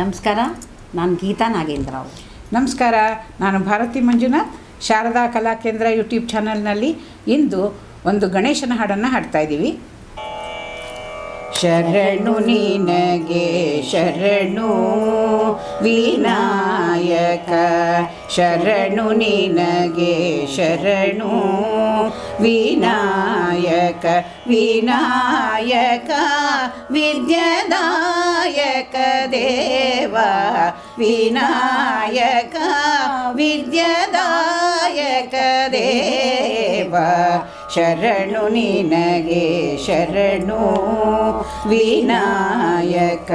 ನಮಸ್ಕಾರ, ನಾನು ಗೀತಾ ನಾಗೇಂದ್ರ ಅವರು. ನಮಸ್ಕಾರ, ನಾನು ಭಾರತಿ ಮಂಜುನಾಥ್, ಶಾರದಾ ಕಲಾ ಕೇಂದ್ರ ಯೂಟ್ಯೂಬ್ ಚಾನಲ್ನಲ್ಲಿ ಇಂದು ಒಂದು ಗಣೇಶನ ಹಾಡನ್ನು ಹಾಡ್ತಾ ಇದ್ದೀವಿ. ಶರಣು ನಿನಗೆ ಶರಣು, ವಿನಾಯಕ, ಶರಣು ನಿನಗೆ ಶರಣು, ವಿನಾಯಕ. विनायक विनायक विद्यदायक विद्यदायकदेवा विनायक विद्यदायकदेवा शरणुनिनगे शरणु निनगे शरणु विनायक।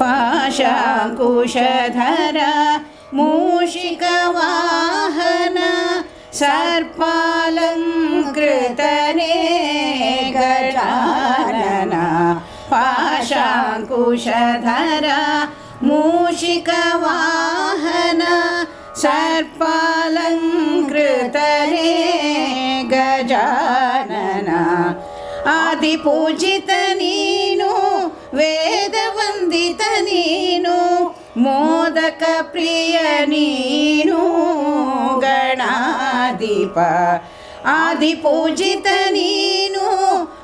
पाशाकुशधर मूषिकवा सर्पलं कृतने पाशाङ्कुशधरा मूषिकवाहन सर्पलं कृतरे गजान आदिपूजितनीनु वेदवन्दितनीनु मो ಮೋದಕ ಪ್ರಿಯ ನೀನು ಗಣಾಧಿಪ. ಆದಿ ಪೂಜಿತ ನೀನು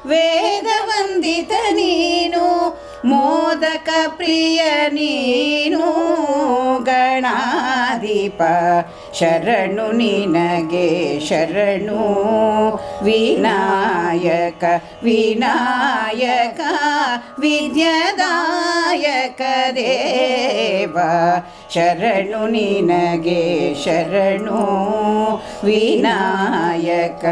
ವೇದ ವಂದಿತ ನೀನು ಮೋದಕ ಪ್ರಿಯ ನೀನು ಗಣಾದೀಪ ಶರಣು ನಿನಗೆ ಶರಣು. ವಿನಾಯಕ ವಿನಾಯಕ, ವಿದ್ಯದಾಯಕ ದೇವ. ಶರಣು ನಿನಗೆ ಶರಣು. ವಿನಾಯಕ.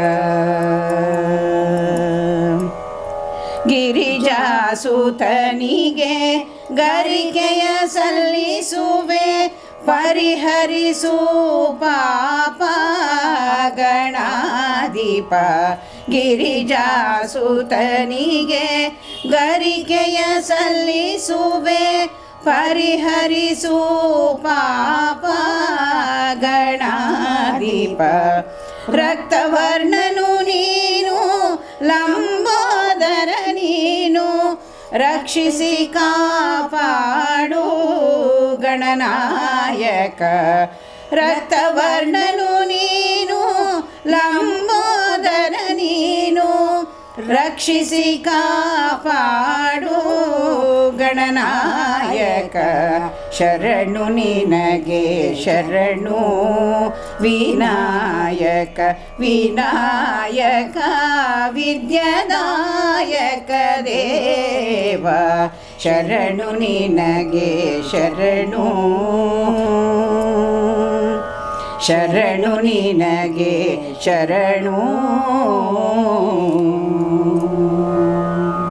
ಗಿರಿಜಾಸುತನಿಗೆ ಗರಿಕೆಯ ಸಲ್ಲಿಸುವೆ. ಪರಿಹರಿಸು ಪಾಪ ಗಣಾಧಿಪ ಗಿರಿಜಾಸುತನಿಗೆ ಗರಿಕೆಯ ಸಲ್ಲಿಸುವೆ. ಪರಿಹರಿಸು ಪಾಪ ಗಣಾಧಿಪ ರಕ್ತವರ್ಣನು ನೀನು, ಲಂಬೋದರ ನೀನು, ರಕ್ಷಿಸಿ ಕಾಪಾಡು ಗಣನಾಯಕ ರಕ್ತವರ್ಣನು ನೀನು ಲಂಬೋದರ ನೀನು ರಕ್ಷಿಸಿ ಕಾಪಾಡು ಗಣನಾಯಕ ಶರಣು ನಿನಗೆ ಶರಣು ವಿನಾಯಕ ವಿನಾಯಕ ವಿದ್ಯದಾಯಕ ದೇವ ಶರಣು ನಿನಗೆ ಶರಣು. ಶರಣು ನಿನಗೆ ಶರಣು.